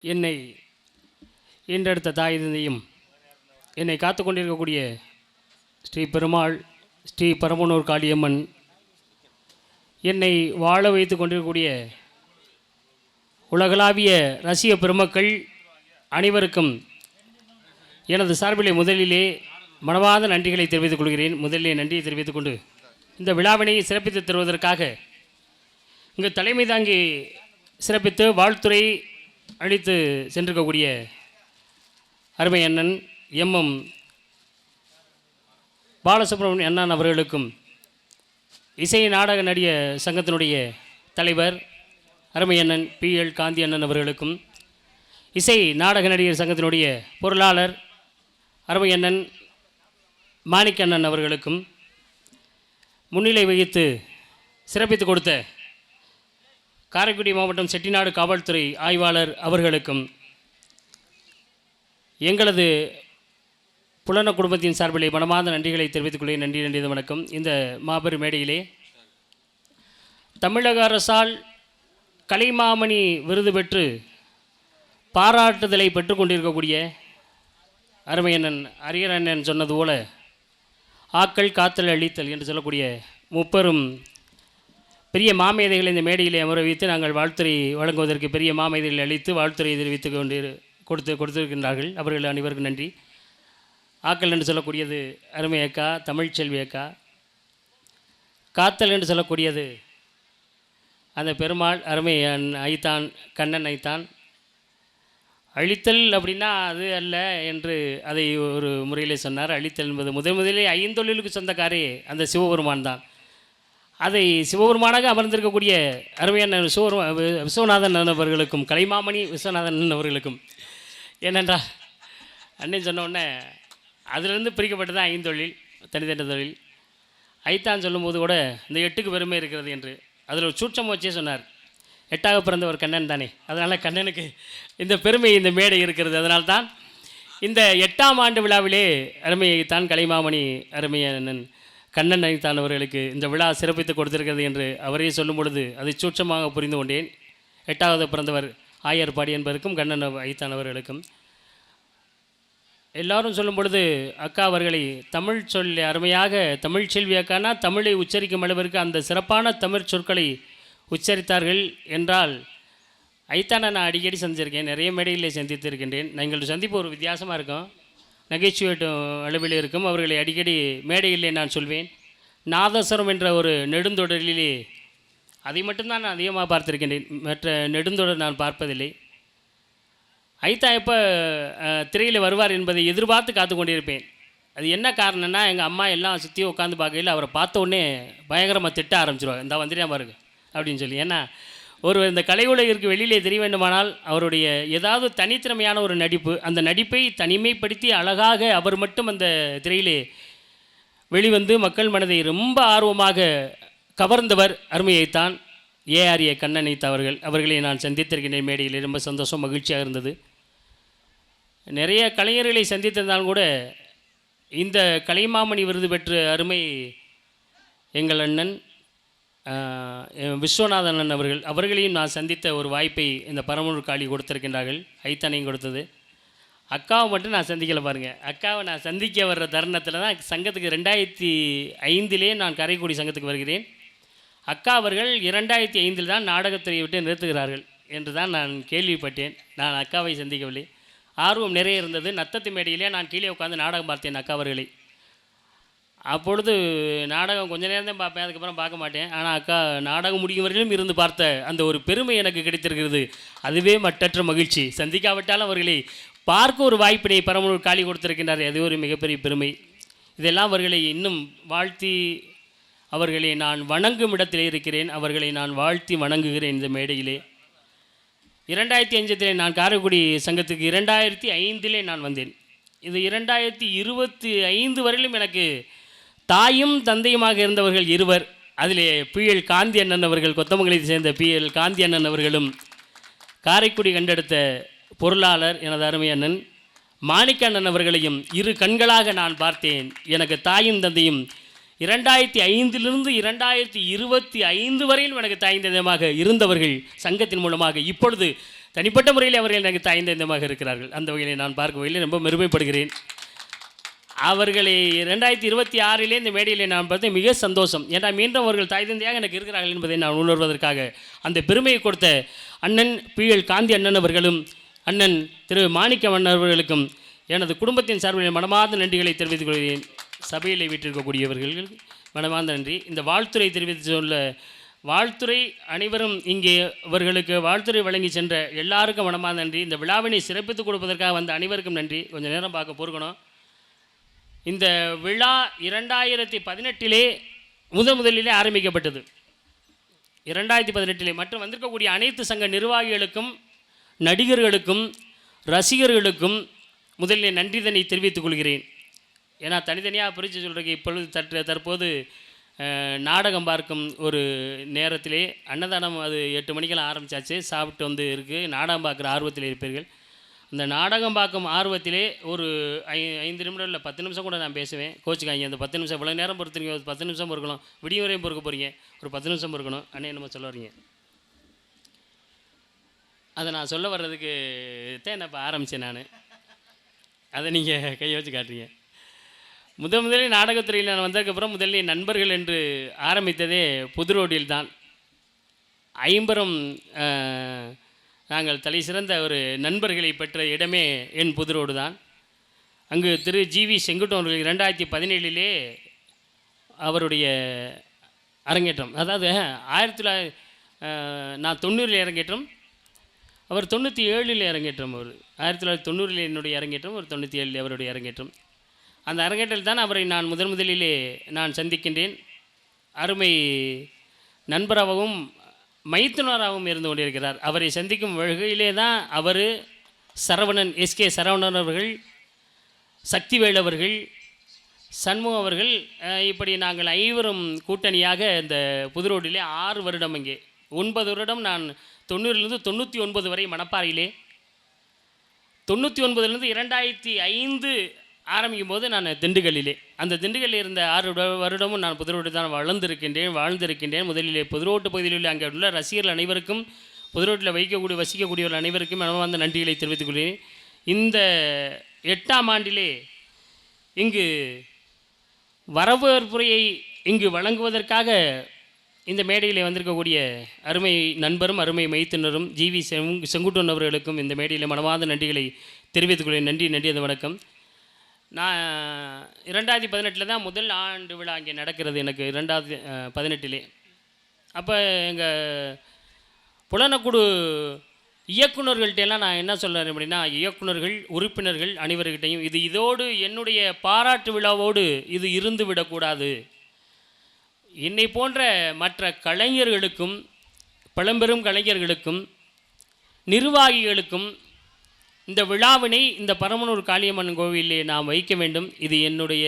என்னை ஈன்றெடுத்த தாய் தந்தையும் என்னை காத்து கொண்டிருக்கக்கூடிய ஸ்ரீ பெருமாள் ஸ்ரீ பரமனூர் காளியம்மன் என்னை வாழ வைத்து கொண்டிருக்கக்கூடிய உலகளாவிய ரசிக பெருமக்கள் அனைவருக்கும் எனது சார்பிலே முதலிலே மனவாத நன்றிகளை தெரிவித்துக் கொள்கிறேன். முதலிலே நன்றியை தெரிவித்துக் கொண்டு இந்த விழாவினை சிறப்பித்து தருவதற்காக இங்கு தலைமை தாங்கி சிறப்பித்து வாழ்த்துறை அழைத்து சென்றிருக்கக்கூடிய அருமை அண்ணன் எம்எம் பாலசுப்ரமணியன் அண்ணன் அவர்களுக்கும் இசை நாடக நடிக சங்கத்தினுடைய தலைவர் அருமை அண்ணன் பி எல் காந்தி அண்ணன் அவர்களுக்கும் இசை நாடக நடிகர் சங்கத்தினுடைய பொருளாளர் அருமை அண்ணன் மாணிக்க அண்ணன் அவர்களுக்கும் முன்னிலை வகித்து சிறப்பித்து கொடுத்த காரைக்குடி மாவட்டம் செட்டிநாடு காவல்துறை ஆய்வாளர் அவர்களுக்கும் எங்களது புலன குடும்பத்தின் சார்பிலே மனமார்ந்த நன்றிகளை தெரிவித்துக் கொள்கிறேன். நன்றி நன்றி வணக்கம். இந்த மாபெரும் மேடையிலே தமிழக அரசால் கலைமாமணி விருது பெற்று பாராட்டுதலை பெற்றுக்கொண்டிருக்கக்கூடிய அருமையண்ணன் அரியரண்ணன் சொன்னது போல ஆக்கள் காத்தல் அழித்தல் என்று சொல்லக்கூடிய முப்பெரும் பெரிய மாமேதைகளை இந்த மேடையிலே அமர வைத்து நாங்கள் வாழ்த்துறை வழங்குவதற்கு பெரிய மாமேதைகளை அளித்து வாழ்த்துறை தெரிவித்து கொண்டு கொடுத்து கொடுத்திருக்கின்றார்கள். அவர்கள் அனைவருக்கும் நன்றி. ஆக்கள் என்று சொல்லக்கூடியது அருமை அக்கா தமிழ்ச்செல்வி அக்கா. காத்தல் என்று சொல்லக்கூடியது அந்த பெருமாள் அருமை ஐத்தான் கண்ணன் ஐத்தான் அழித்தல் அப்படின்னா அது அல்ல என்று அதை ஒரு முறையிலே சொன்னார். அழித்தல் என்பது முதன் முதலே ஐந்தொழிலுக்கு சொந்தக்காரே அந்த சிவபெருமான் தான். அதை சிவபெருமானாக அமர்ந்திருக்கக்கூடிய அருமையான சிவபெருமா வி- விஸ்வநாதன் அவர்களுக்கும் கலைமாமணி விஸ்வநாதன் அவர்களுக்கும் ஏனென்றா அண்ணன் சொன்னோடனே அதிலிருந்து பிரிக்கப்பட்டது தான் ஐந்தொழில் தனித்தனி தொழில். ஐத்தான் சொல்லும்போது கூட இந்த எட்டுக்கு பெருமை இருக்கிறது என்று. அதில் ஒரு சூட்சம் வச்சே சொன்னார். எட்டாக பிறந்த ஒரு கண்ணன் தானே. அதனால் கண்ணனுக்கு இந்த பெருமை இந்த மேடை இருக்கிறது. அதனால்தான் இந்த எட்டாம் ஆண்டு விழாவிலே அருமையைத்தான் கலைமாமணி அருமையண்ணன் கண்ணன் ஐத்தான் அவர்களுக்கு இந்த விழா சிறப்பித்து கொடுத்திருக்கிறது என்று அவரே சொல்லும் பொழுது அதை சூட்சமாக புரிந்து கொண்டேன். எட்டாவது பிறந்தவர் ஆயர்பாடி என்பதற்கும் கண்ணன் ஐத்தான் அவர்களுக்கும். எல்லாரும் சொல்லும் பொழுது அக்கா அவர்களை தமிழ் சொல்லி அருமையாக தமிழ் செல்வி அக்கானா தமிழை உச்சரிக்கும் அளவிற்கு அந்த சிறப்பான தமிழ் சொற்களை உச்சரித்தார்கள் என்றால் ஐத்தானை நான் அடிக்கடி சந்திச்சிருக்கேன் நிறைய மேடைகளில் சந்தித்திருக்கின்றேன். நீங்கள் சந்திப்பு ஒரு வித்தியாசமாக இருக்கும். நகைச்சுவட்டும் அளவில் இருக்கும். அவர்களை அடிக்கடி மேடையிலே நான் சொல்வேன். நாதஸ்வரம் என்ற ஒரு நெடுந்தொடரிலே அதை மட்டும்தான் நான் அதிகமாக பார்த்துருக்கின்றேன். மற்ற நெடுந்தொடர் நான் பார்ப்பதில்லை. ஐத்தா எப்போ திரையில் வருவார் என்பதை எதிர்பார்த்து காத்து கொண்டிருப்பேன். அது என்ன காரணம்னா எங்கள் அம்மா எல்லாம் சுற்றி உட்காந்து பார்க்கையில் அவரை பார்த்த உடனே பயங்கரமாக திட்ட ஆரம்பிச்சிருவாங்க. இந்த வந்துட்டே பாருங்க அப்படின்னு சொல்லி. ஏன்னா ஒரு இந்த கலை உலகிற்கு வெளியிலே தெரிய வேண்டுமானால் அவருடைய ஏதாவது தனித்திறமையான ஒரு நடிப்பு அந்த நடிப்பை தனிமைப்படுத்தி அழகாக அவர் மட்டும் அந்த திரையிலே வெளிவந்து மக்கள் மனதை ரொம்ப ஆர்வமாக கவர்ந்தவர் அருமையைத்தான் ஏஆரிய கண்ணனைத் அவர்கள். அவர்களை நான் சந்தித்திருக்கின்றேன். மேடையில் ரொம்ப சந்தோஷம் மகிழ்ச்சியாக இருந்தது. நிறைய கலைஞர்களை சந்தித்திருந்தாலும் கூட இந்த கலைமாமணி விருது பெற்ற அருமை எங்கள் அண்ணன் விஸ்வநாதன் அவர்கள் அவர்களையும் நான் சந்தித்த ஒரு வாய்ப்பை இந்த பரமனூர் காளி கொடுத்திருக்கின்றார்கள். ஐத்தனையும் கொடுத்தது. அக்காவை மட்டும் நான் சந்திக்கலை பாருங்கள் அக்காவை நான் சந்திக்க வர்ற தருணத்தில் தான் சங்கத்துக்கு ரெண்டாயிரத்தி ஐந்திலே நான் கரைக்குடி சங்கத்துக்கு வருகிறேன். அக்கா அவர்கள் இரண்டாயிரத்தி ஐந்தில் தான் நாடகத்துறையை விட்டு நிறுத்துகிறார்கள் என்று தான் நான் கேள்விப்பட்டேன். நான் அக்காவை சந்திக்கவில்லை. ஆர்வம் நிறைய இருந்தது. நத்தத்து மேடையிலே நான் கீழே உட்காந்து நாடகம் பார்த்தேன் அக்கா அவர்களை. அப்பொழுது நாடகம் கொஞ்ச நேரம் தான் பார்ப்பேன் அதுக்கப்புறம் பார்க்க மாட்டேன். ஆனால் அக்கா நாடகம் முடியும் வரையிலும் இருந்து பார்த்த அந்த ஒரு பெருமை எனக்கு கிடைத்திருக்கிறது. அதுவே மட்டற்ற மகிழ்ச்சி. சந்திக்காவிட்டாலும் அவர்களை பார்க்க ஒரு வாய்ப்பினை பரமனூர் காலி கொடுத்திருக்கின்றார். அது ஒரு மிகப்பெரிய பெருமை. இதெல்லாம் அவர்களை இன்னும் வாழ்த்தி அவர்களை நான் வணங்கும் இடத்திலே இருக்கிறேன். அவர்களை நான் வாழ்த்தி வணங்குகிறேன் இந்த மேடையிலே. இரண்டாயிரத்தி அஞ்சத்திலே நான் காரைக்குடி சங்கத்துக்கு இரண்டாயிரத்தி ஐந்திலே நான் வந்தேன். இது இரண்டாயிரத்தி இருபத்தி ஐந்து வரையிலும் எனக்கு தாயும் தந்தையுமாக இருந்தவர்கள் இருவர் அதிலே பிஎல் காந்தி அண்ணன் அவர்கள் கொத்தமங்கலத்தை சேர்ந்த பிஎல் காந்தி அண்ணன் அவர்களும் காரைக்குடி கண்டெடுத்த பொருளாளர் எனது அருமை அண்ணன் மாணிக்க அண்ணன் அவர்களையும் இரு கண்களாக நான் பார்த்தேன். எனக்கு தாயும் தந்தையும் இரண்டாயிரத்தி ஐந்திலிருந்து இரண்டாயிரத்தி இருபத்தி ஐந்து வரையிலும் எனக்கு தாய்ந்தந்தமாக இருந்தவர்கள் சங்கத்தின் மூலமாக இப்பொழுது தனிப்பட்ட முறையில் அவர்கள் எனக்கு தாய்ந்தந்தமாக இருக்கிறார்கள். அந்த வகையில் நான் பார்க்கும் வகையில் ரொம்ப பெருமைப்படுகிறேன் அவர்களை ரெண்டாயிரத்தி இருபத்தி ஆறிலே இந்த மேடையிலே நான் பார்த்து மிக சந்தோஷம். ஏன்னா மீண்டும் அவர்கள் தாய் தந்தையாக எனக்கு இருக்கிறார்கள் என்பதை நான் உணர்வதற்காக அந்த பெருமையை கொடுத்த அண்ணன் பி எல் காந்தி அண்ணன் அவர்களும் அண்ணன் திரு மாணிக்க அவர்களுக்கும் எனது குடும்பத்தின் சார்பில் மனமார்ந்த நன்றிகளை தெரிவித்துக் கொள்கிறேன். சபையில் வீட்டிருக்கக்கூடியவர்கள் மனமார்ந்த நன்றி. இந்த வாழ்த்துறை தெரிவித்து சொல்ல வாழ்த்துறை அனைவரும் இங்கே அவர்களுக்கு வாழ்த்துறை வழங்கி சென்ற எல்லாருக்கும் மனமார்ந்த நன்றி. இந்த விழாவினை சிறப்பித்துக் கொடுப்பதற்காக வந்த அனைவருக்கும் நன்றி. கொஞ்சம் நேரம் பார்க்க பொறுக்கணும் இந்த விழா இரண்டாயிரத்தி பதினெட்டிலே முதன் முதலிலே ஆரம்பிக்கப்பட்டது. இரண்டாயிரத்தி பதினெட்டிலே மற்றும் வந்திருக்கக்கூடிய அனைத்து சங்க நிர்வாகிகளுக்கும் நடிகர்களுக்கும் ரசிகர்களுக்கும் முதலில் நன்றிதனை தெரிவித்துக் கொள்கிறேன். ஏன்னா தனித்தனியாக பிரித்து சொல்கிறதுக்கு இப்பொழுது தற்று தற்போது நாடகம் பார்க்கும் ஒரு நேரத்திலே அன்னதானம் அது எட்டு மணிக்கெல்லாம் ஆரம்பிச்சாச்சு. சாப்பிட்டு வந்து இருக்குது நாடகம் பார்க்குற ஆர்வத்தில் இருப்பீர்கள். அந்த நாடகம் பார்க்கும் ஆர்வத்திலே ஒரு ஐ ஐந்து நிமிடம் இல்லை பத்து நிமிஷம் கூட நான் பேசுவேன். கோச்சுக்காங்க அந்த பத்து நிமிஷம் இவ்வளோ நேரம் பொறுத்துறீங்க ஒரு பத்து நிமிஷம் பொறுக்கணும் விடிய வரையும் பொறுக்க போகிறீங்க ஒரு பத்து நிமிஷம் பொறுக்கணும். அண்ணே நம்ம சொல்ல வரீங்க அதை நான் சொல்ல வர்றதுக்கு தான் நான் இப்போ ஆரம்பித்தேன் நான். அதை நீங்கள் கையை வச்சு காட்டுறீங்க. முதன் முதலில் நாடகத்துறையில் நான் வந்ததுக்கப்புறம் முதலில் நண்பர்கள் என்று ஆரம்பித்ததே புதுரோடில் தான் ஐம்பரம் நாங்கள் தலை சிறந்த ஒரு நண்பர்களை பெற்ற இடமே என் புதுரோடு தான். அங்கு திரு ஜிவி செங்குட்டம் அவர்கள் இரண்டாயிரத்தி பதினேழிலே அவருடைய அரங்கேற்றம் அதாவது ஆயிரத்தி தொள்ளாயிரத்தி நான் தொண்ணூறில் அரங்கேற்றம் அவர் தொண்ணூற்றி ஏழில் அரங்கேற்றம் அவர் ஆயிரத்தி தொள்ளாயிரத்தி தொண்ணூறில் என்னுடைய அரங்கேற்றம் ஒரு தொண்ணூற்றி ஏழில் அவருடைய அரங்கேற்றம். அந்த அரங்கேற்றத்தில் தான் அவரை நான் முதன் முதலிலே நான் சந்திக்கின்றேன். அருமை நண்பராகவும் மைத்துனராகவும் இருந்து கொண்டிருக்கிறார். அவரை சந்திக்கும் வகையிலே தான் அவர் சரவணன் எஸ்கே சரவணன் அவர்கள் சக்திவேல் அவர்கள் சண்முகம் அவர்கள் இப்படி நாங்கள் ஐவரும் கூட்டணியாக இந்த புதுரோட்டிலே ஆறு வருடம் இங்கே. ஒன்பது வருடம் நான் தொண்ணூறிலிருந்து தொண்ணூற்றி ஒன்பது வரை மணப்பாறையிலே. தொண்ணூற்றி ஒன்பதுலேருந்து இரண்டாயிரத்தி ஐந்து ஆரம்பிக்கும் போது நான் திண்டுக்கல்லிலே அந்த திண்டுக்கல்லில் இருந்த ஆறு வருடமும் நான் புதுரோட்டு தான் வளர்ந்திருக்கின்றேன் வாழ்ந்திருக்கின்றேன். முதலிலே புதுரோட்டு பகுதியில் உள்ள அங்கே உள்ள ரசிகர்கள் அனைவருக்கும் புதுரோட்டில் வைக்கக்கூடிய வசிக்கக்கூடியவர்கள் அனைவருக்கும் மனமார்ந்த நன்றிகளை தெரிவித்துக் கொள்கிறேன். இந்த எட்டாம் ஆண்டிலே இங்கு வரவேற்புரையை இங்கு வழங்குவதற்காக இந்த மேடையில் வந்திருக்கக்கூடிய அருமை நண்பரும் அருமை மைத்துனரும் ஜிவி செங் செங்குட்டன் அவர்களுக்கும் இந்த மேடையில் மனமார்ந்த நன்றிகளை தெரிவித்துக் கொள்கிறேன். நன்றி நன்றி அந்த வணக்கம். நான் இரண்டாயிரத்தி பதினெட்டில் தான் முதல் ஆண்டு விழா அங்கே நடக்கிறது எனக்கு ரெண்டாவது பதினெட்டிலே. அப்போ எங்கள் புலனக்குழு இயக்குநர்கள்ட்டெல்லாம் நான் என்ன சொல்கிறேன் அப்படின்னா இயக்குனர்கள் உறுப்பினர்கள் அனைவர்கிட்டையும் இது இதோடு என்னுடைய பாராட்டு விழாவோடு இது இருந்து விடக்கூடாது. என்னை போன்ற மற்ற கலைஞர்களுக்கும் பழம்பெரும் கலைஞர்களுக்கும் நிர்வாகிகளுக்கும் இந்த விழாவினை இந்த பரமனூர் காளியம்மன் கோவிலே நாம் வைக்க வேண்டும். இது என்னுடைய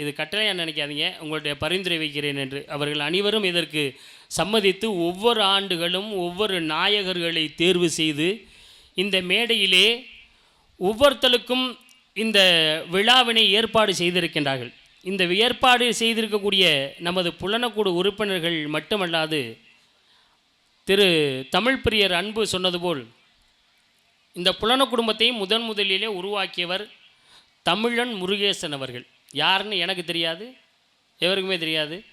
இது கட்டளையாக நினைக்காதீங்க. உங்களுடைய பரிந்துரை வைக்கிறேன் என்று. அவர்கள் அனைவரும் இதற்கு சம்மதித்து ஒவ்வொரு ஆண்டுகளும் ஒவ்வொரு நாயகர்களை தேர்வு செய்து இந்த மேடையிலே ஒவ்வொருத்தருக்கும் இந்த விழாவினை ஏற்பாடு செய்திருக்கின்றார்கள். இந்த ஏற்பாடு செய்திருக்கக்கூடிய நமது புலனக்கூடு உறுப்பினர்கள் மட்டுமல்லாது திரு தமிழ் பிரியர் அன்பு சொன்னது போல் இந்த புலன குடும்பத்தை முதன் முதலிலே உருவாக்கியவர் தமிழன் முருகேசன் அவர்கள். யாருன்னு எனக்கு தெரியாது எவருக்குமே தெரியாது.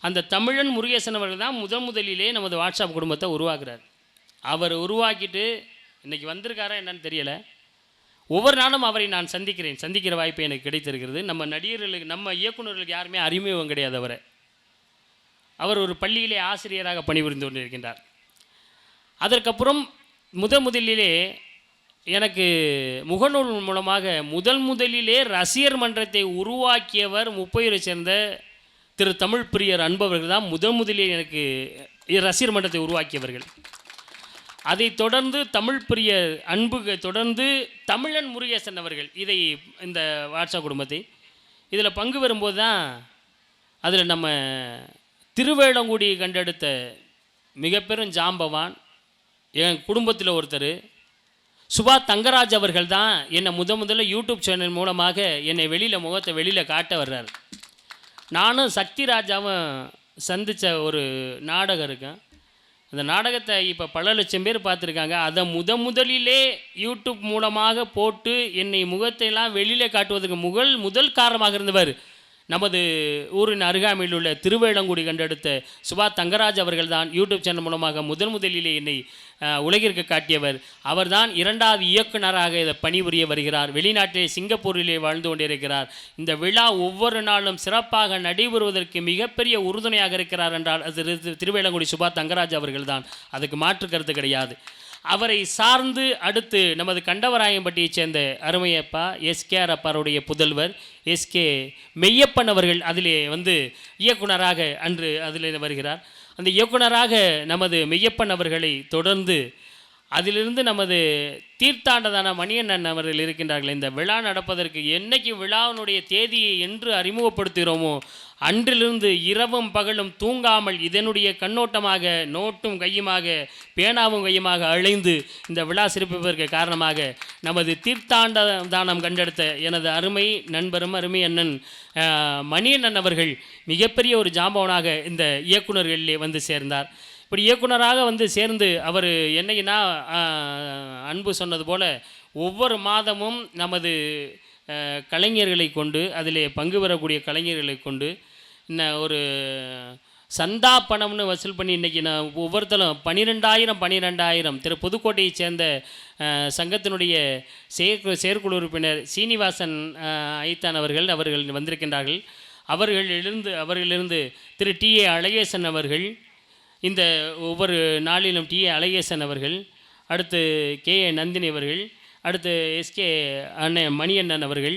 அந்த தமிழன் முருகேசன் அவர்கள் தான் முதன் முதலிலே நமது வாட்ஸ்அப் குடும்பத்தை உருவாக்குறார். அவர் உருவாக்கிட்டு இன்றைக்கி வந்திருக்காரா என்னன்னு தெரியலை. ஒவ்வொரு நாளும் அவரை நான் சந்திக்கிறேன். சந்திக்கிற வாய்ப்பு எனக்கு கிடைத்திருக்கிறது. நம்ம நடிகர்களுக்கு நம்ம இயக்குனர்களுக்கு யாருமே அறிமுகம் கிடையாது அவரை. அவர் ஒரு பள்ளியிலே ஆசிரியராக பணிபுரிந்து கொண்டிருக்கின்றார். அதற்கப்புறம் முத முதலிலே எனக்கு முகநூல் மூலமாக முதல் முதலிலே ரசிகர் மன்றத்தை உருவாக்கியவர் முப்பையூரை சேர்ந்த திரு தமிழ் பிரியர் அன்பவர்கள் தான் முதன் முதலில் எனக்கு ரசிகர் மன்றத்தை உருவாக்கியவர்கள். அதை தொடர்ந்து தமிழ் பிரியர் அன்பு தொடர்ந்து தமிழன் முருகேசன் அவர்கள் இதை இந்த வாட்ஸ்அப் குடும்பத்தை. இதில் பங்கு பெறும்போது தான் அதில் நம்ம திருவேளங்குடி கண்டெடுத்த மிகப்பெரும் ஜாம்பவான் என் குடும்பத்தில் ஒருத்தர் சுபா தங்கராஜ் அவர்கள் தான் என்னை முத முதல்ல யூடியூப் சேனல் மூலமாக என்னை வெளியில் முகத்தை வெளியில் காட்ட வர்றார். நானும் சக்தி ராஜாவும் சந்தித்த ஒரு நாடகம் இருக்கேன் அந்த நாடகத்தை இப்போ பல லட்சம் பேர் பார்த்துருக்காங்க. அதை முத முதலிலே யூடியூப் மூலமாக போட்டு என்னை முகத்தையெல்லாம் வெளியில் காட்டுவதற்கு முதல் முதல் காரணமாக இருந்தவர் நமது ஊரின் அருகாமையில் உள்ள திருவேளங்குடி கண்டெடுத்த சுபா தங்கராஜ் அவர்கள் தான் யூடியூப் சேனல் மூலமாக முதன் முதலிலே என்னை உலகிற்கு காட்டியவர். அவர்தான் இரண்டாவது இயக்குனராக இதை பணிபுரிய வருகிறார். வெளிநாட்டிலே சிங்கப்பூரிலே வாழ்ந்து கொண்டிருக்கிறார். இந்த விழா ஒவ்வொரு நாளும் சிறப்பாக நடைபெறுவதற்கு மிகப்பெரிய உறுதுணையாக இருக்கிறார் என்றால் அது திருவேளங்குடி சுபா தங்கராஜ் அவர்கள்தான் அதுக்கு மாற்று கருத்து கிடையாது. அவரை சார்ந்து அடுத்து நமது கண்டவராயம்பட்டியைச் சேர்ந்த அருமையப்பா எஸ்கேஆர் அப்பாருடைய புதல்வர் எஸ்கே மெய்யப்பன் அவர்கள் அதிலே வந்து இயக்குனராக அன்று அதில் வருகிறார். அந்த இயக்குனராக நமது மெய்யப்பன் அவர்களை தொடர்ந்து அதிலிருந்து நமது தீர்த்தாண்டதான மணியண்ணன் அவர்கள் இருக்கின்றார்கள். இந்த விழா நடப்பதற்கு என்னைக்கு விழாவினுடைய தேதியை என்று அறிமுகப்படுத்துகிறோமோ அன்றிலிருந்து இரவும் பகலும் தூங்காமல் இதனுடைய கண்ணோட்டமாக நோட்டும் கையுமாக பேனாவும் கையுமாக அழைந்து இந்த விழா சிறப்பிப்பதற்கு காரணமாக நமது தீர்த்தாண்ட தானம் கண்டெடுத்த எனது அருமை நண்பரும் அருமை அண்ணன் மணியண்ணன் அவர்கள் மிகப்பெரிய ஒரு ஜாம்பவனாக இந்த இயக்குனர்களிலே வந்து சேர்ந்தார். இப்படி இயக்குனராக வந்து சேர்ந்து அவர் என்னைக்குன்னா அன்பு சொன்னது போல் ஒவ்வொரு மாதமும் நமது கலைஞர்களை கொண்டு அதில் பங்கு பெறக்கூடிய கலைஞர்களை கொண்டு இன்ன ஒரு சந்தா பணம்னு வசூல் பண்ணி இன்றைக்கி நான் ஒவ்வொருத்தரும் பன்னிரெண்டாயிரம் பன்னிரெண்டாயிரம் திரு புதுக்கோட்டையைச் சேர்ந்த சங்கத்தினுடைய செயற்கு செயற்குழு உறுப்பினர் சீனிவாசன் ஐத்தான் அவர்கள் அவர்கள் வந்திருக்கின்றார்கள். அவர்களிலிருந்து அவர்களிலிருந்து திரு டி ஏ அழகேசன் அவர்கள் இந்த ஒவ்வொரு நாளிலும் டி ஏ அழகேசன் அவர்கள் அடுத்து கே ஏ நந்தினி அவர்கள் அடுத்து எஸ்கே அண்ணன் மணியண்ணன் அவர்கள்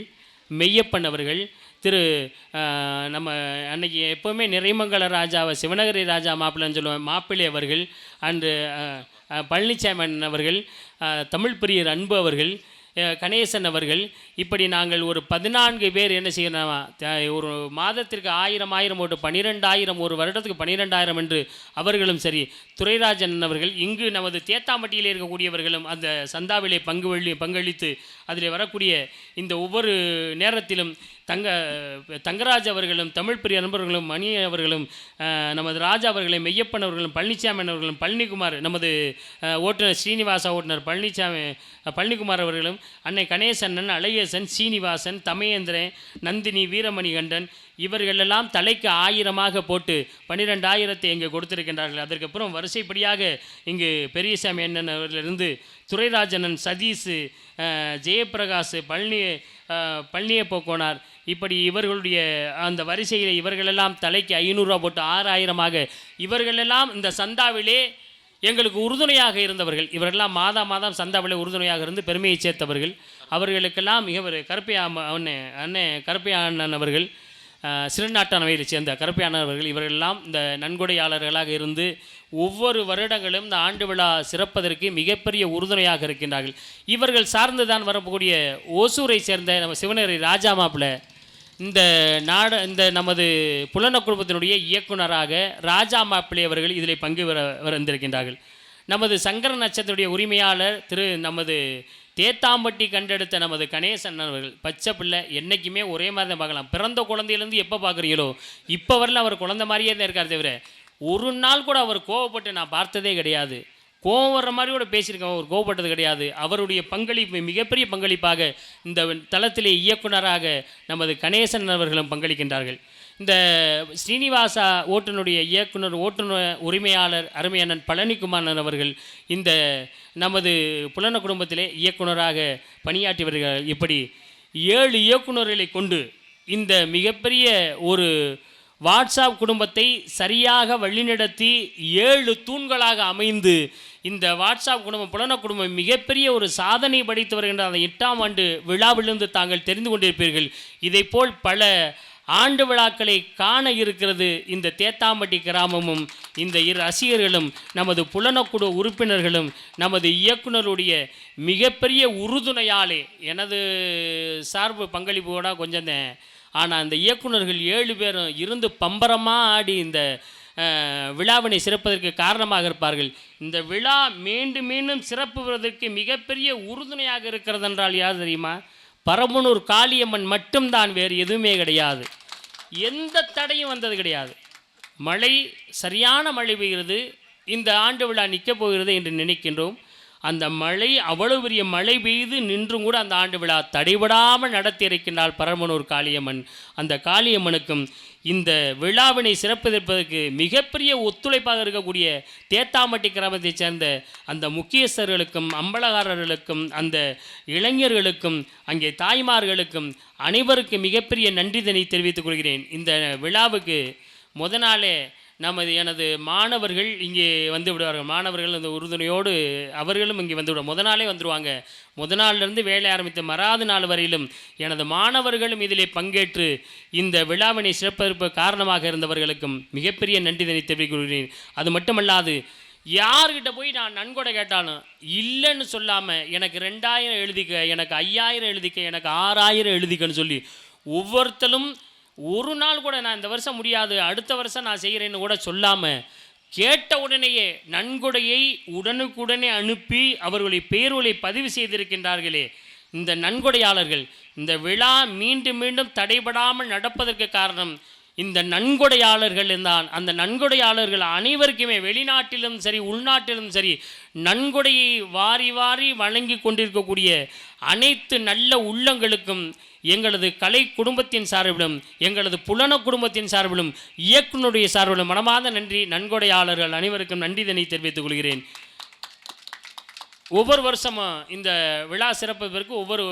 மெய்யப்பன் அவர்கள் திரு நம்ம அன்னைக்கு எப்போவுமே நிறைமங்கல ராஜாவை சிவநகரி ராஜா மாப்பிள்ளைன்னு சொல்லுவேன் மாப்பிள்ளை அவர்கள் அண்டு பழனிசாமி அவர்கள் தமிழ் பிரியர் அன்பு அவர்கள் கணேசன் அவர்கள் இப்படி நாங்கள் ஒரு பதினான்கு பேர் என்ன செய்யணும் ஒரு மாதத்திற்கு ஆயிரம் ஆயிரம் ஒரு பன்னிரெண்டாயிரம் ஒரு வருடத்துக்கு பன்னிரெண்டாயிரம் என்று அவர்களும் சரி துரைராஜன் அவர்கள் இங்கு நமது தேத்தாம்பட்டியில் இருக்கக்கூடியவர்களும் அந்த சந்தாவிலே பங்கு பங்களித்து அதில் வரக்கூடிய இந்த ஒவ்வொரு நேரத்திலும் தங்க தங்கராஜ் அவர்களும் தமிழ் பிரிய நண்பர்களும் மணி அவர்களும் நமது ராஜா அவர்களும் மெய்யப்பன் அவர்களும் பழனிசாமி அவர்களும் பழனிக்குமார் நமது ஓட்டுநர் ஸ்ரீனிவாசா ஓட்டுநர் பழனிசாமி பழனிக்குமார் அவர்களும் அன்னை கணேசண்ணன் அழகேசன் சீனிவாசன் தமயேந்திரன் நந்தினி வீரமணிகண்டன் இவர்களெல்லாம் தலைக்கு ஆயிரமாக போட்டு பன்னிரெண்டாயிரத்தை இங்கே கொடுத்திருக்கின்றார்கள். அதற்கப்புறம் வரிசைப்படியாக இங்கு பெரியசாமி அண்ணன் அவர்களிருந்து துரைராஜனன் சதீஷ் ஜெயபிரகாஷ் ஜெயப்பிரகாஷ் பழனி பழனியை போக்கோனார் இப்படி இவர்களுடைய அந்த வரிசையில் இவர்களெல்லாம் தலைக்கு ஐநூறுரூவா போட்டு ஆறாயிரமாக இவர்களெல்லாம் இந்த சந்தாவிலே எங்களுக்கு உறுதுணையாக இருந்தவர்கள். இவரெல்லாம் மாதா மாதம் சந்தாவிலே உறுதுணையாக இருந்து பெருமையை சேர்த்தவர்கள். அவர்களுக்கெல்லாம் மிக ஒரு கருப்பையா அண்ணே அண்ணே கருப்பையா அண்ணன் அவர்கள் அஹ், சிறுநாட்டானவையை சேர்ந்த கருப்பையானவர்கள் இவர்களெல்லாம் இந்த நன்கொடையாளர்களாக இருந்து ஒவ்வொரு வருடங்களும் இந்த ஆண்டு விழா சிறப்பதற்கு மிகப்பெரிய உறுதுணையாக இருக்கின்றார்கள். இவர்கள் சார்ந்து தான் வரக்கூடிய ஓசூரை சேர்ந்த நம்ம சிவனரி ராஜா மாப்பிள்ளை இந்த நாட இந்த நமது புலன குழுமத்தினுடைய இயக்குனராக ராஜா மாப்பிள்ளை அவர்கள் இதில் பங்கு பெற வந்திருக்கின்றார்கள். நமது சங்கர நட்சத்திரத்துடைய உரிமையாளர் திரு நமது தேத்தாம்பட்டி கண்டெடுத்த நமது கணேசன் அவர்கள். பச்சை பிள்ளை என்றைக்குமே ஒரே மாதிரி தான் பார்க்கலாம். பிறந்த குழந்தையிலேருந்து எப்போ பார்க்குறீங்களோ இப்போ வரல அவர் குழந்தை மாதிரியே தான் இருக்கார் தவிர ஒரு நாள் கூட அவர் கோவப்பட்டு நான் பார்த்ததே கிடையாது. கோவம் வர்ற மாதிரி கூட பேசியிருக்கேன் அவர் கோவப்பட்டது கிடையாது. அவருடைய பங்களிப்பு மிகப்பெரிய பங்களிப்பாக இந்த தளத்திலே இயக்குனராக நமது கணேசன் அவர்களும் பங்களிக்கின்றார்கள். இந்த ஸ்ரீனிவாசா ஓட்டுநருடைய இயக்குனர் ஓட்டுநர் உரிமையாளர் அருமையண்ணன் பழனிக்குமாரன் அவர்கள் இந்த நமது புலன குடும்பத்திலே இயக்குனராக பணியாற்றி வருகிறார்கள். இப்படி ஏழு இயக்குநர்களை கொண்டு இந்த மிகப்பெரிய ஒரு வாட்ஸ்அப் குடும்பத்தை சரியாக வழிநடத்தி ஏழு தூண்களாக அமைந்து இந்த வாட்ஸ்அப் குடும்பம் புலன குடும்பம் மிகப்பெரிய ஒரு சாதனை படைத்து வருகின்ற அந்த எட்டாம் ஆண்டு விழாவிலிருந்து தாங்கள் தெரிந்து கொண்டிருப்பீர்கள். இதைப்போல் பல ஆண்டு விழாக்களை காண இருக்கிறது இந்த தேத்தாம்பட்டி கிராமமும் இந்த இரு ரசிகர்களும் நமது புலனக்குழு உறுப்பினர்களும் நமது இயக்குனருடைய மிகப்பெரிய உறுதுணையாலே எனது சார்பு பங்களிப்போட கொஞ்சம் ஆனால் அந்த இயக்குனர்கள் ஏழு பேரும் இருந்து பம்பரமாக ஆடி இந்த விழாவினை சிறப்பதற்கு காரணமாக இருப்பார்கள். இந்த விழா மீண்டும் மீண்டும் சிறப்புவதற்கு மிகப்பெரிய உறுதுணையாக இருக்கிறது என்றால் யார் தெரியுமா? பரமனூர் காளியம்மன் மட்டும்தான் வேறு எதுவுமே கிடையாது. எந்த தடையும் வந்தது கிடையாது. மழை சரியான மழை பெய்கிறது. இந்த ஆண்டு விழா நிற்கப் போகிறது என்று நினைக்கின்றோம். அந்த மழை அவ்வளவு பெரிய மழை பெய்து நின்றும் கூட அந்த ஆண்டு விழா தடைபடாமல் நடத்தி இருக்கின்றாள் பரமனூர் காளியம்மன். அந்த காளியம்மனுக்கும் இந்த விழாவினை சிறப்பிப்பதற்கு மிகப்பெரிய ஒத்துழைப்பாக இருக்கக்கூடிய தேத்தாம்பட்டி கிராமத்தைச் சேர்ந்த அந்த முக்கியஸ்தர்களுக்கும் அம்பலகாரர்களுக்கும் அந்த இளைஞர்களுக்கும் அங்கே தாய்மார்களுக்கும் அனைவருக்கும் மிகப்பெரிய நன்றிதனை தெரிவித்துக் கொள்கிறேன். இந்த விழாவுக்கு முத நாளே நமது எனது மாணவர்கள் இங்கே வந்து விடுவார்கள். மாணவர்கள் அந்த உறுதுணையோடு அவர்களும் இங்கே வந்து முத நாளே வந்துடுவாங்க முத நாள்லேருந்து வேலை ஆரம்பித்த மறாத நாள் வரையிலும் எனது மாணவர்களும் இதிலே பங்கேற்று இந்த விழாவினை சிறப்பிற்கு காரணமாக இருந்தவர்களுக்கும் மிகப்பெரிய நன்றிதனை தெரிவித்துக் கொள்கிறேன். அது மட்டுமல்லாது யார்கிட்ட போய் நான் நன்கொடை கேட்டாலும் இல்லைன்னு சொல்லாமல் எனக்கு ரெண்டாயிரம் எழுதிக்க எனக்கு ஐயாயிரம் எழுதிக்க எனக்கு ஆறாயிரம் எழுதிக்கன்னு சொல்லி ஒவ்வொருத்தரும் ஒரு நாள் கூட நான் இந்த வருஷம் முடியாது அடுத்த வருஷம் நான் செய்கிறேன்னு கூட சொல்லாமல் கேட்ட உடனேயே நன்கொடையை உடனுக்குடனே அனுப்பி அவர்களை பெயர்களை பதிவு செய்திருக்கின்றார்களே. இந்த நன்கொடையாளர்கள் இந்த விழா மீண்டும் மீண்டும் தடைபடாமல் நடப்பதற்கு காரணம் இந்த நன்கொடையாளர்கள் தான் அந்த நன்கொடையாளர்கள் அனைவருக்குமே வெளிநாட்டிலும் சரி உள்நாட்டிலும் சரி நன்கொடையை வாரி வாரி வழங்கி கொண்டிருக்கக்கூடிய அனைத்து நல்ல உள்ளங்களுக்கும் எங்களது கலை குடும்பத்தின் சார்பிலும் எங்களது புலன குடும்பத்தின் சார்பிலும் இயக்குனருடைய சார்பிலும் மனமார்ந்த நன்றி. நன்கொடையாளர்கள் அனைவருக்கும் நன்றிதனை தெரிவித்துக் கொள்கிறேன். ஒவ்வொரு வருஷமும் இந்த விழா சிறப்பதற்கு ஒவ்வொரு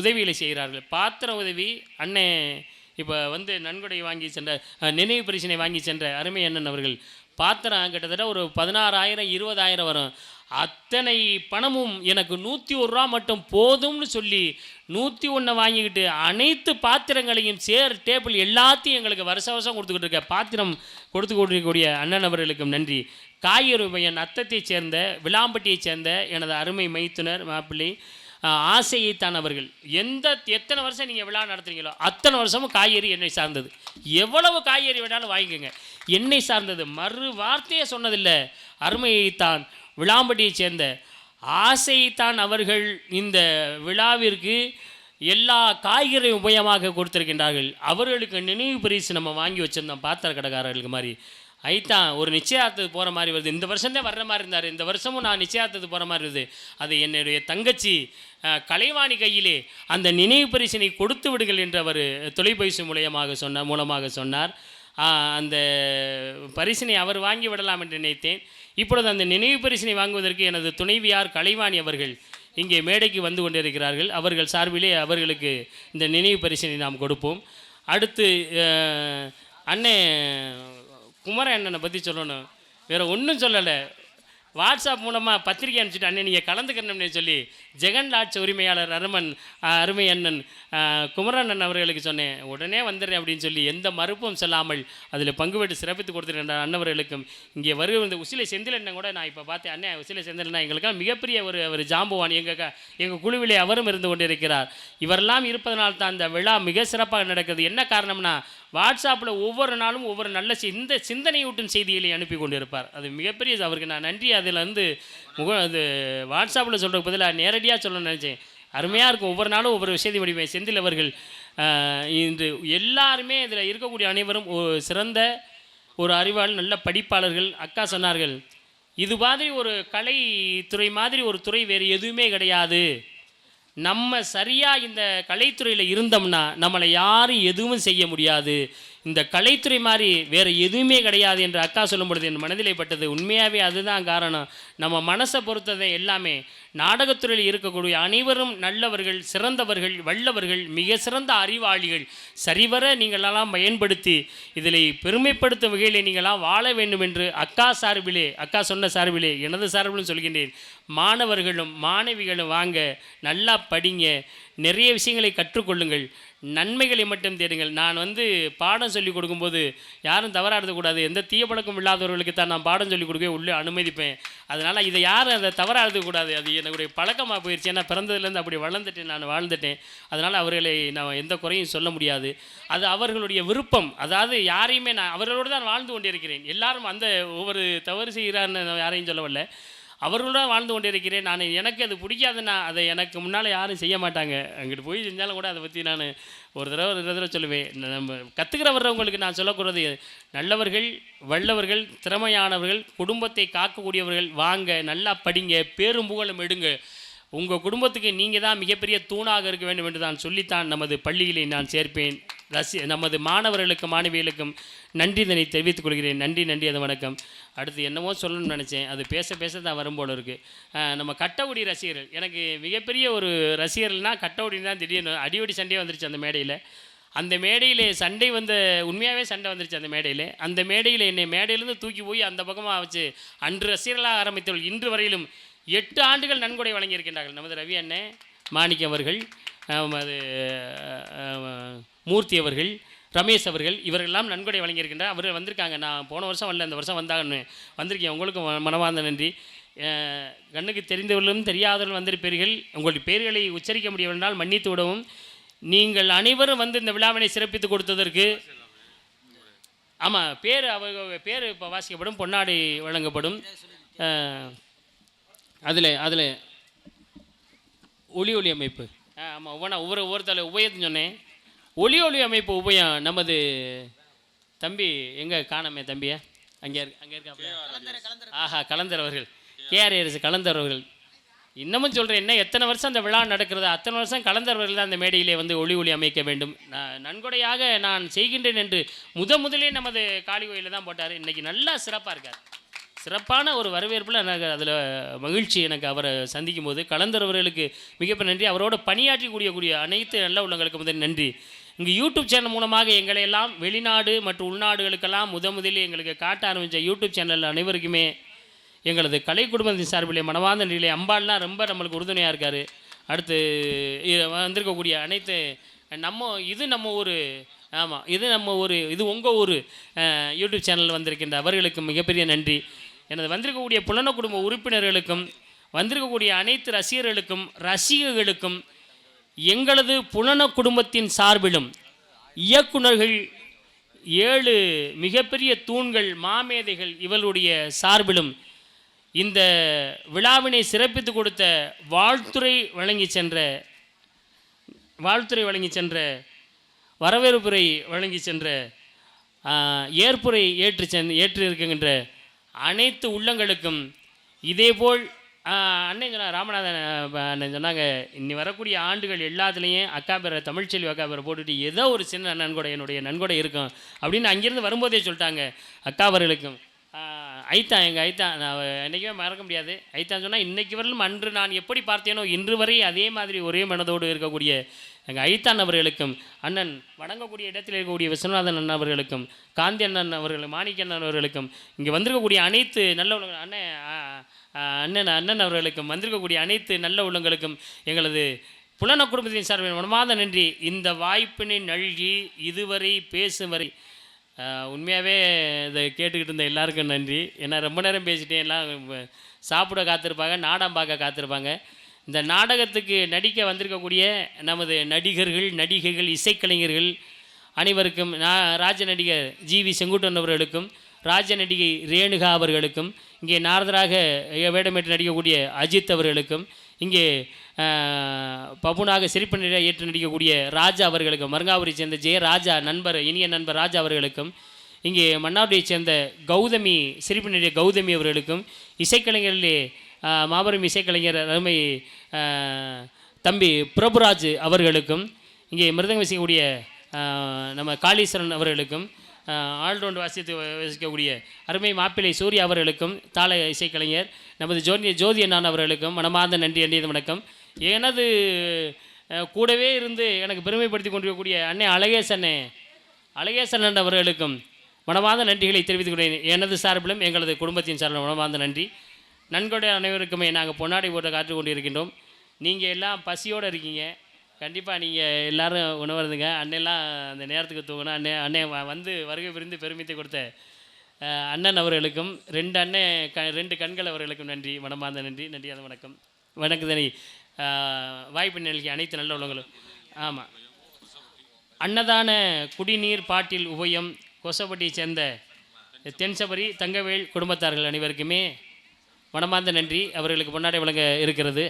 உதவிகளை செய்கிறார்கள். பாத்திர உதவி அன்னை இப்போ வந்து நன்கொடை வாங்கி சென்ற நினைவு பரிசினை வாங்கி சென்ற அருமை அண்ணன் அவர்கள் பாத்திரம் கிட்டத்தட்ட ஒரு பதினாறாயிரம் இருபதாயிரம் வரும். அத்தனை பணமும் எனக்கு நூற்றி ஒரு ரூபா மட்டும் போதும்னு சொல்லி நூற்றி ஒன்றை வாங்கிக்கிட்டு அனைத்து பாத்திரங்களையும் சேர் டேபிள் எல்லாத்தையும் எங்களுக்கு வருஷ வருஷம் கொடுத்துக்கிட்டு இருக்க பாத்திரம் கொடுத்து கொடுக்கக்கூடிய அண்ணன் அவர்களுக்கும் நன்றி. காய்கறி பையன் அத்தத்தைச் சேர்ந்த விளாம்பட்டியைச் சேர்ந்த எனது அருமை மைத்துனர் மாப்பிள்ளை ஆசையை ஆசையைத்தான் அவர்கள். எந்த எத்தனை வருஷம் நீங்கள் விழா நடத்துறீங்களோ அத்தனை வருஷமும் காய்கறி எண்ணெய் சார்ந்தது. எவ்வளவு காய்கறி வேணாலும் வாங்கிக்கோங்க. எண்ணெய் சார்ந்தது. மறு வார்த்தையே சொன்னதில்லை. அருமையைத்தான் விளாம்பட்டியைச் சேர்ந்த ஆசைத்தான் அவர்கள் இந்த விழாவிற்கு எல்லா காய்கறி உபயமாக கொடுத்துருக்கின்றார்கள். அவர்களுக்கு நினைவு பரிசு நம்ம வாங்கி வச்சிருந்தோம். பாத்திர கடைக்காரர்களுக்கு மாதிரி. ஐத்தான் ஒரு நிச்சயார்த்தத்துக்கு போகிற மாதிரி வருது. இந்த வருஷம்தான் வர்ற மாதிரி இருந்தார். இந்த வருஷமும் நான் நிச்சயார்த்தத்துக்கு போகிற மாதிரி இருந்தது அது என்னுடைய தங்கச்சி கலைவாணி கையிலே அந்த நினைவு பரிசினை கொடுத்து விடுங்கள் என்று அவர் தொலைபேசி மூலியமாக சொன்ன மூலமாக சொன்னார். அந்த பரிசினை அவர் வாங்கி விடலாம் என்று நினைத்தேன். இப்பொழுது அந்த நினைவு பரிசினை வாங்குவதற்கு எனது துணைவியார் கலைவாணி அவர்கள் இங்கே மேடைக்கு வந்து கொண்டிருக்கிறார்கள். அவர்கள் சார்பிலே அவர்களுக்கு இந்த நினைவு பரிசினை நாம் கொடுப்போம். அடுத்து அண்ணே குமர அண்ணனை பற்றி சொல்லணும். வேறு ஒன்றும் சொல்லலை. வாட்ஸ்அப் மூலமாக பத்திரிக்கை அனுப்பிச்சிட்டு அண்ணன் நீங்கள் கலந்துக்கணும்னு சொல்லி ஜெகன் லாட்ஸ் உரிமையாளர் அருமன் அருமை அண்ணன் குமரன் குமரண்ணன் அவர்களுக்கு சொன்னேன். உடனே வந்துடுறேன் அப்படின்னு சொல்லி எந்த மறுப்பும் செல்லாமல் அதில் பங்கு பெற்று சிறப்பித்து கொடுத்துருந்த அண்ணவர்களுக்கும் இங்கே வருகிற இந்த உசிலை செந்தில் கூட நான் இப்போ பார்த்தேன். அண்ணன் உசிலை செந்திலண்ணா எங்களுக்கு மிகப்பெரிய ஒரு ஒரு ஜாம்புவான் எங்கள் க எங்கள் குழுவிலே அவரும் இருந்து கொண்டிருக்கிறார். இவரெல்லாம் இருப்பதனால் தான் அந்த விழா மிக சிறப்பாக நடக்குது. என்ன காரணம்னா வாட்ஸ்அப்பில் ஒவ்வொரு நாளும் ஒவ்வொரு நல்ல இந்த சிந்தனையூட்டும் செய்திகளை அனுப்பி கொண்டிருப்பார் அது மிகப்பெரிய அவருக்கு நான் நன்றி. அதில் வந்து முக அது வாட்ஸ்அப்பில் சொல்கிறதுக்கு பதிலாக நேரடியாக சொல்லணும்னு நினச்சேன். அருமையாக இருக்கும். ஒவ்வொரு நாளும் ஒவ்வொரு விஷயத்தை முடிவேன் செந்தில் அவர்கள் இன்று எல்லாருமே இதில் இருக்கக்கூடிய அனைவரும் ஒரு சிறந்த ஒரு அறிவாளர் நல்ல படிப்பாளர்கள். அக்கா சொன்னார்கள் இது மாதிரி ஒரு கலைத்துறை மாதிரி ஒரு துறை வேறு எதுவுமே கிடையாது. நம்ம சரியாக இந்த கலைத்துறையில் இருந்தோம்னா நம்மளை யாரும் எதுவும் செய்ய முடியாது. இந்த கலைத்துறை மாதிரி வேறு எதுவுமே கிடையாது என்று அக்கா சொல்லும் பொழுது என் மனதிலே பட்டது. உண்மையாகவே அதுதான் காரணம். நம்ம மனசை பொறுத்ததை எல்லாமே நாடகத்துறையில் இருக்கக்கூடிய அனைவரும் நல்லவர்கள் சிறந்தவர்கள் வல்லவர்கள் மிக சிறந்த அறிவாளிகள். சரிவர நீங்களெல்லாம் பயன்படுத்தி இதில் பெருமைப்படுத்தும் வகையில் நீங்களாம் வாழ வேண்டும் என்று அக்கா சார்பிலே அக்கா சொன்ன சார்பிலே எனது சார்பிலும் சொல்கின்றேன். மாணவர்களும் மாணவிகளும் வாங்க நல்லா படிங்க. நிறைய விஷயங்களை கற்றுக்கொள்ளுங்கள். நன்மைகளை மட்டும் தேடுங்கள். நான் வந்து பாடம் சொல்லிக் கொடுக்கும்போது யாரும் தவறாக எந்த தீய பழக்கம் இல்லாதவர்களுக்கு தான் நான் பாடம் சொல்லிக் கொடுக்க உள்ளே அனுமதிப்பேன். அதனால் இதை யாரும் அதை தவறாக அது என்னுடைய பழக்கமாக போயிடுச்சு ஏன்னா பிறந்ததுலேருந்து அப்படி வளர்ந்துட்டேன் நான் வாழ்ந்துட்டேன். அதனால் அவர்களை நான் எந்த குறையும் சொல்ல முடியாது. அது அவர்களுடைய விருப்பம். அதாவது யாரையுமே நான் அவர்களோடு தான் வாழ்ந்து கொண்டிருக்கிறேன். எல்லாரும் அந்த ஒவ்வொரு தவறு செய்கிறான்னு நான் யாரையும் சொல்லவில்லை. அவர்களுடன் வாழ்ந்து கொண்டிருக்கிறேன். நான் எனக்கு அது பிடிக்காதுன்னா அதை எனக்கு முன்னால் யாரும் செய்ய மாட்டாங்க. அங்கிட்டு போய் செஞ்சாலும் கூட அதை பற்றி நான் ஒரு தடவை ஒரு தடவை சொல்லுவேன். நம்ம கற்றுக்கிற வர்றவங்களுக்கு நான் சொல்லக்கூடாது. நல்லவர்கள் வல்லவர்கள் திறமையானவர்கள் குடும்பத்தை காக்கக்கூடியவர்கள் வாங்க நல்லா படிங்க பேரும் புகழும் எடுங்க. உங்கள் குடும்பத்துக்கு நீங்கள் தான் மிகப்பெரிய தூணாக இருக்க வேண்டும் என்று நான் சொல்லித்தான் நமது பள்ளியிலே நான் சேர்ப்பேன். ரசி நமது மாணவர்களுக்கும் மாணவிகளுக்கும் நன்றி இதனை தெரிவித்துக் கொள்கிறேன். நன்றி நன்றி அது வணக்கம். அடுத்து என்னமோ சொல்லணும்னு நினச்சேன். அது பேச பேச தான் வரும் போல இருக்குது நம்ம கட்டவுடி ரசிகர்கள். எனக்கு மிகப்பெரிய ஒரு ரசிகர்கள்னால் கட்டவுடி தான் திடீர்னு அடிவடி சண்டையே வந்துருச்சு அந்த மேடையில். அந்த மேடையில் சண்டை வந்த உண்மையாகவே சண்டை வந்துருச்சு அந்த மேடையில். அந்த மேடையில் என்னை மேடையிலேருந்து தூக்கி போய் அந்த பக்கமாக வச்சு அன்று ரசிகர்களாக ஆரம்பித்தவர்கள் இன்று வரையிலும் எட்டு ஆண்டுகள் நன்கொடை வழங்கியிருக்கின்றார்கள். நமது ரவி அண்ணன் மாணிக்கம் அவர்கள் அது மூர்த்தி அவர்கள் ரமேஷ் அவர்கள் இவர்களெல்லாம் நன்கொடை வழங்கியிருக்கின்றார். அவர்கள் வந்திருக்காங்க. நான் போன வருஷம் வரல இந்த வருஷம் வந்தாங்கன்னு வந்திருக்கேன். உங்களுக்கும் மனவார்ந்த நன்றி. கண்ணுக்கு தெரிந்தவர்களும் தெரியாதவர்கள் வந்திருப்பீர்கள். உங்களுடைய பெயர்களை உச்சரிக்க முடியவென்றால் மன்னித்து விடவும். நீங்கள் அனைவரும் வந்து இந்த விழாவினை சிறப்பித்து கொடுத்ததற்கு ஆமாம் பேர் அவங்க பேர் இப்போ வாசிக்கப்படும் பொன்னாடை வழங்கப்படும். அதில் அதில் ஒளி ஒளி அமைப்பு. ஆ ஆமாம் ஒவ்வொன்றா ஒவ்வொரு ஒவ்வொருத்தர உபயத்துன்னு சொன்னேன். ஒளி ஒளி அமைப்பு உபயம் நமது தம்பி எங்கே காணமே தம்பியை? அங்கே இருக்கு அங்கே இருக்கா ஆஹா கலந்தர் அவர்கள். கலந்தர் அவர்கள். இன்னமும் சொல்கிறேன் என்ன எத்தனை வருஷம் அந்த விழா நடக்கிறது அத்தனை வருஷம் கலந்தவர்கள் தான் அந்த மேடையிலே வந்து ஒளி ஒளி அமைக்க வேண்டும். நான் நன்கொடையாக நான் செய்கின்றேன் என்று முத முதலே நமது காளி கோயிலில் தான் போட்டார். இன்றைக்கி நல்லா சிறப்பாக இருக்கார். சிறப்பான ஒரு வரவேற்பில் எனக்கு அதில் மகிழ்ச்சி எனக்கு அவரை சந்திக்கும் போது. கலந்தரவர்களுக்கு மிகப்பெரிய நன்றி. அவரோட பணியாற்றி கூடிய கூடிய அனைத்து நல்ல உள்ளங்களுக்கு முதல் நன்றி. இங்கே யூடியூப் சேனல் மூலமாக எங்களை எல்லாம் வெளிநாடு மற்றும் உள்நாடுகளுக்கெல்லாம் முத முதலில் எங்களுக்கு காட்ட ஆரம்பித்த யூடியூப் சேனல் அனைவருக்குமே எங்களது கலை குடும்பத்தின் சார்பிலே மனவார்ந்த நிலையிலே அம்பாள்லாம் ரொம்ப நம்மளுக்கு உறுதுணையாக இருக்கார். அடுத்து வந்திருக்கக்கூடிய அனைத்து நம்ம இது நம்ம ஒரு ஆமாம் இது நம்ம ஒரு இது உங்கள் ஒரு யூடியூப் சேனல் வந்திருக்கின்ற அவர்களுக்கு மிகப்பெரிய நன்றி. எனது வந்திருக்கக்கூடிய புலன குடும்ப உறுப்பினர்களுக்கும் வந்திருக்கக்கூடிய அனைத்து ரசிகர்களுக்கும் ரசிகர்களுக்கும் எங்களது புலன குடும்பத்தின் சார்பிலும் இயக்குனர்கள் ஏழு மிகப்பெரிய தூண்கள் மாமேதைகள் இவளுடைய சார்பிலும் இந்த விழாவினை சிறப்பித்து கொடுத்த வாழ்த்துறை வழங்கி சென்ற வாழ்த்துறை வழங்கி சென்ற வரவேற்புரை வழங்கி சென்ற ஏற்புரை ஏற்று சென் ஏற்று இருக்கின்ற அனைத்து உள்ளங்களுக்கும் இதேபோல் அண்ணன் சொன்னா ராமநாதன் அண்ணன் சொன்னாங்க இன்னி வரக்கூடிய ஆண்டுகள் எல்லாத்துலேயும் அக்கா பேரை தமிழ்ச்செல்வி அக்கா பேரை போட்டுட்டு ஏதோ ஒரு சின்ன நன்கொடை என்னுடைய நன்கொடை இருக்கும். அப்படின்னு அங்கேருந்து வரும்போதே சொல்லிட்டாங்க அக்கா அவர்களுக்கும். ஐத்தா எங்கள் ஐத்தா நான் என்றைக்குமே மறக்க முடியாது. ஐத்தான் சொன்னால் இன்றைக்கு வரலும் அன்று நான் எப்படி பார்த்தேனோ இன்று வரை அதே மாதிரி ஒரே மனதோடு இருக்கக்கூடிய எங்கள் ஐத்தான் அவர்களுக்கும் அண்ணன் வணங்கக்கூடிய இடத்தில் இருக்கக்கூடிய விஸ்வநாதன் அண்ணன் அவர்களுக்கும் காந்தி அண்ணன் அவர்கள் மாணிக்க அண்ணன் அவர்களுக்கும் இங்கே வந்திருக்கக்கூடிய அனைத்து நல்ல அண்ணன் அண்ணன் அண்ணன் அவர்களுக்கும் வந்திருக்கக்கூடிய அனைத்து நல்ல உள்ளங்களுக்கும் எங்களது புலன குடும்பத்தின் சார்பில் மனமாத நன்றி. இந்த வாய்ப்பினை நல்கி இதுவரை பேசும் வரை உண்மையாகவே இதை கேட்டுக்கிட்டு இருந்த எல்லாருக்கும் நன்றி. ஏன்னா ரொம்ப நேரம் பேசிட்டேன் எல்லாம் சாப்பிட காத்திருப்பாங்க நாடகம் பார்க்க காத்திருப்பாங்க. இந்த நாடகத்துக்கு நடிக்க வந்திருக்கக்கூடிய நமது நடிகர்கள் நடிகைகள் இசைக்கலைஞர்கள் அனைவருக்கும் நான் ராஜ நடிகர் ஜி வி செங்குட்டன் அவர்களுக்கும் ராஜ நடிகை ரேணுகா அவர்களுக்கும் இங்கே நாரதராக வேடமேற்று நடிக்கக்கூடிய அஜித் அவர்களுக்கும் இங்கே பபுனாக சிரிப்பு நிற ஏற்று நடிக்கக்கூடிய ராஜா அவர்களுக்கும் மருங்காவூரை சேர்ந்த ஜெய ராஜா நண்பர் இனிய நண்பர் ராஜா அவர்களுக்கும் இங்கே மன்னாருடைய சேர்ந்த கௌதமி சிரிப்பு நிலைய கௌதமி அவர்களுக்கும் இசைக்கலைஞரிலே மாபெரும் இசைக்கலைஞர் அருமை தம்பி பிரபுராஜ் அவர்களுக்கும் இங்கே மிருதங்க செய்யக்கூடிய நம்ம காளீஸ்வரன் அவர்களுக்கும் ஆல்ரவுண்ட் வாசித்து வசிக்கக்கூடிய அருமை மாப்பிள்ளை சூர்யா அவர்களுக்கும் தாள இசைக்கலைஞர் நமது ஜோதி ஜோதி அண்ணான் அவர்களுக்கும் மனமார்ந்த நன்றி அண்டியது வணக்கம். எனது கூடவே இருந்து எனக்கு பெருமைப்படுத்தி கொண்டிருக்கக்கூடிய அண்ணே அழகேச அழகேசன் அவர்களுக்கும் மனமார்ந்த நன்றிகளை தெரிவித்துக் கொண்டேன் எனது சார்பிலும் எங்களது குடும்பத்தின் சார்பிலும் மனமார்ந்த நன்றி. நன்கொடை அனைவருக்குமே நாங்கள் பொன்னாடை போட்டு காத்து கொண்டிருக்கின்றோம். நீங்கள் எல்லாம் பசியோடு இருக்கீங்க. கண்டிப்பாக நீங்கள் எல்லாரும் உணவருதுங்க அண்ணெல்லாம் அந்த நேரத்துக்கு தூங்கணும் அண்ணே அண்ணே வந்து வருகை புரிந்து பெருமித்தை கொடுத்த அண்ணன் அவர்களுக்கும் ரெண்டு அண்ணன் க ரெண்டு கண்கள் அவர்களுக்கும் நன்றி. மனமார்ந்த நன்றி. நன்றி அது வணக்கம். வணக்கதனி வாய்ப்பு நிலைக்கு அனைத்து நல்ல உள்ளங்களும் ஆமாம் அன்னதான குடிநீர் பாட்டில் உபயம் கொசப்பட்டியை சேர்ந்த தென்சபரி தங்கவேல் குடும்பத்தார்கள் அனைவருக்குமே மனமார்ந்த நன்றி. அவர்களுக்கு முன்னாடி வழங்க இருக்கிறது.